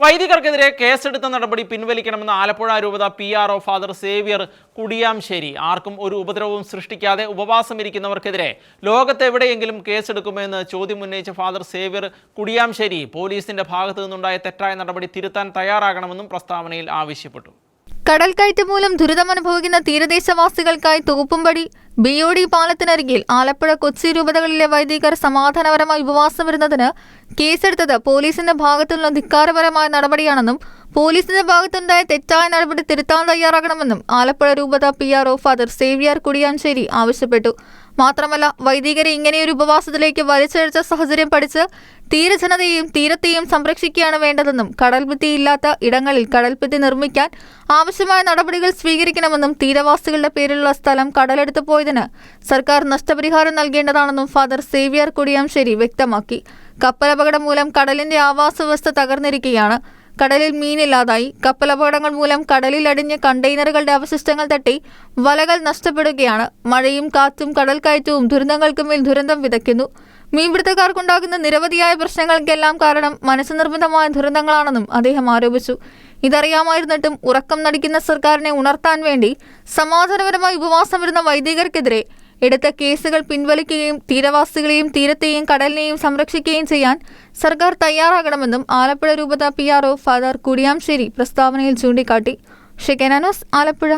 വൈദികർക്കെതിരെ കേസെടുത്ത നടപടി പിൻവലിക്കണമെന്ന് ആലപ്പുഴ രൂപത P R O father Xavier Kudiyamshery. ആർക്കും ഒരു ഉപദ്രവവും സൃഷ്ടിക്കാതെ ഉപവാസം ഇരിക്കുന്നവർക്കെതിരെ ലോകത്തെവിടെയെങ്കിലും കേസെടുക്കുമെന്ന് ചോദ്യം ഉന്നയിച്ച ഫാദർ സേവ്യർ കുടിയാംശേരി പോലീസിന്റെ ഭാഗത്തു നിന്നുണ്ടായ തെറ്റായ നടപടി തിരുത്താൻ തയ്യാറാകണമെന്നും പ്രസ്താവനയിൽ ആവശ്യപ്പെട്ടു. കടൽക്കയറ്റം മൂലം ദുരിതമനുഭവിക്കുന്ന തീരദേശവാസികൾക്കായി തോപ്പുംപടി ബി ഒ ഡി പാലത്തിനരികിൽ ആലപ്പുഴ കൊച്ചി രൂപതകളിലെ വൈദികർ സമാധാനപരമായി ഉപവാസം വരുന്നതിന് കേസെടുത്തത് പോലീസിന്റെ ഭാഗത്തു നിന്നുള്ള ധിക്കാരപരമായ നടപടിയാണെന്നും പോലീസിന്റെ ഭാഗത്തുണ്ടായ തെറ്റായ നടപടി തിരുത്താൻ തയ്യാറാകണമെന്നും ആലപ്പുഴ രൂപത P R O father Xavier Kudiyancheri ആവശ്യപ്പെട്ടു. മാത്രമല്ല വൈദികരെ ഇങ്ങനെയൊരു ഉപവാസത്തിലേക്ക് വലിച്ചഴിച്ച സാഹചര്യം പഠിച്ച് തീരജനതയെയും തീരത്തെയും സംരക്ഷിക്കുകയാണ് വേണ്ടതെന്നും കടൽഭിത്തിയില്ലാത്ത ഇടങ്ങളിൽ കടൽഭിത്തി നിർമ്മിക്കാൻ ആവശ്യമായ നടപടികൾ സ്വീകരിക്കണമെന്നും തീരവാസികളുടെ പേരിലുള്ള സ്ഥലം കടലെടുത്തു പോയതിന് സർക്കാർ നഷ്ടപരിഹാരം നൽകേണ്ടതാണെന്നും ഫാദർ സേവിയർ കുടിയാംശേരി വ്യക്തമാക്കി. കപ്പലപകടം മൂലം കടലിന്റെ ആവാസ വ്യവസ്ഥ തകർന്നിരിക്കുകയാണ് കടലിൽ മീനില്ലാതായി. കപ്പലപകടങ്ങൾ മൂലം കടലിൽ അടിഞ്ഞ കണ്ടെയ്നറുകളുടെ അവശിഷ്ടങ്ങൾ തട്ടി വലകൾ നഷ്ടപ്പെടുകയാണ്. മഴയും കാറ്റും കടൽ കയറ്റവും ദുരന്തങ്ങൾക്കുമേൽ ദുരന്തം വിതയ്ക്കുന്നു. മീൻപിടുത്തക്കാർക്കുണ്ടാകുന്ന നിരവധിയായ പ്രശ്നങ്ങൾക്കെല്ലാം കാരണം മനസ്സ് നിർബന്ധമായ ദുരന്തങ്ങളാണെന്നും അദ്ദേഹം ആരോപിച്ചു. ഇതറിയാമായിരുന്നിട്ടും ഉറക്കം നടിക്കുന്ന സർക്കാരിനെ ഉണർത്താൻ വേണ്ടി സമാധാനപരമായി ഉപവാസം വരുന്ന വൈദികർക്കെതിരെ എടുത്ത കേസുകൾ പിൻവലിക്കുകയും തീരവാസികളെയും തീരത്തെയും കടലിനെയും സംരക്ഷിക്കുകയും ചെയ്യാൻ സർക്കാർ തയ്യാറാകണമെന്നും ആലപ്പുഴ രൂപത P R O father Kudiyamsseri പ്രസ്താവനയിൽ ചൂണ്ടിക്കാട്ടി. ഷെക്കനാനോസ് ആലപ്പുഴ.